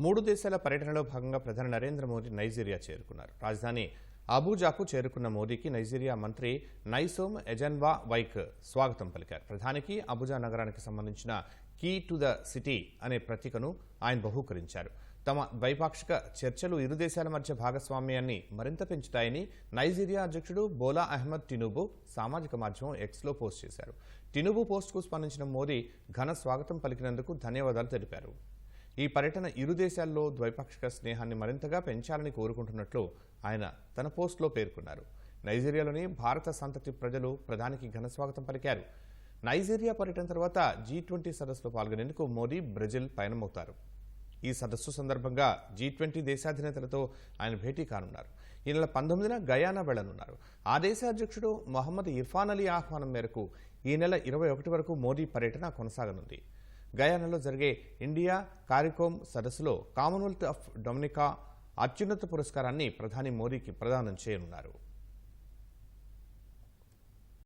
మూడు దేశాల పర్యటనలో భాగంగా ప్రధాని నరేంద్ర మోదీ నైజీరియా చేరుకున్నారు. రాజధాని అబూజాకు చేరుకున్న మోదీకి నైజీరియా మంత్రి నైసోమ్ ఎజన్వా వైక్ స్వాగతం పలికారు. ప్రధానికి అబుజా నగరానికి సంబంధించిన కీ టు ద సిటీ అనే ప్రతీకను ఆయన బహూకరించారు. తమ ద్వైపాక్షిక చర్చలు ఇరు దేశాల మధ్య భాగస్వామ్యాన్ని మరింత పెంచుతాయని నైజీరియా అధ్యక్షుడు బోలా అహ్మద్ టినుబు సామాజిక మాధ్యమం ఎక్స్లో పోస్ట్ చేశారు. టినుబు పోస్టుకు స్పందించిన మోదీ ఘన స్వాగతం పలికినందుకు ధన్యవాదాలు తెలిపారు. ఈ పర్యటన ఇరు దేశాల్లో ద్వైపాక్షిక స్నేహాన్ని మరింతగా పెంచాలని కోరుకుంటున్నట్లు ఆయన తన పోస్టులో పేర్కొన్నారు. నైజీరియాలోని భారత సంతతి ప్రజలు ప్రధానికి ఘన స్వాగతం పలికారు. నైజీరియా పర్యటన తర్వాత జీ ట్వంటీ సదస్సులో పాల్గొనేందుకు మోదీ బ్రెజిల్ పయనమవుతారు. ఈ సదస్సు సందర్భంగా జీ ట్వంటీ దేశాధినేతలతో ఆయన భేటీ కానున్నారు. ఈ నెల పంతొమ్మిదిన గయానా వెళ్ళనున్నారు ఆ దేశ అధ్యక్షుడు మొహమ్మద్ ఇర్ఫాన్ అలీ ఆహ్వానం మేరకు ఈ నెల ఇరవై ఒకటి వరకు మోదీ పర్యటన కొనసాగనుంది. గయానాలో జరిగే ఇండియా కారికోమ్ సదస్సులో కామన్వెల్త్ ఆఫ్ డొమినికా అత్యున్నత పురస్కారాన్ని ప్రధాని మోదీకి ప్రదానం చేయనున్నారు.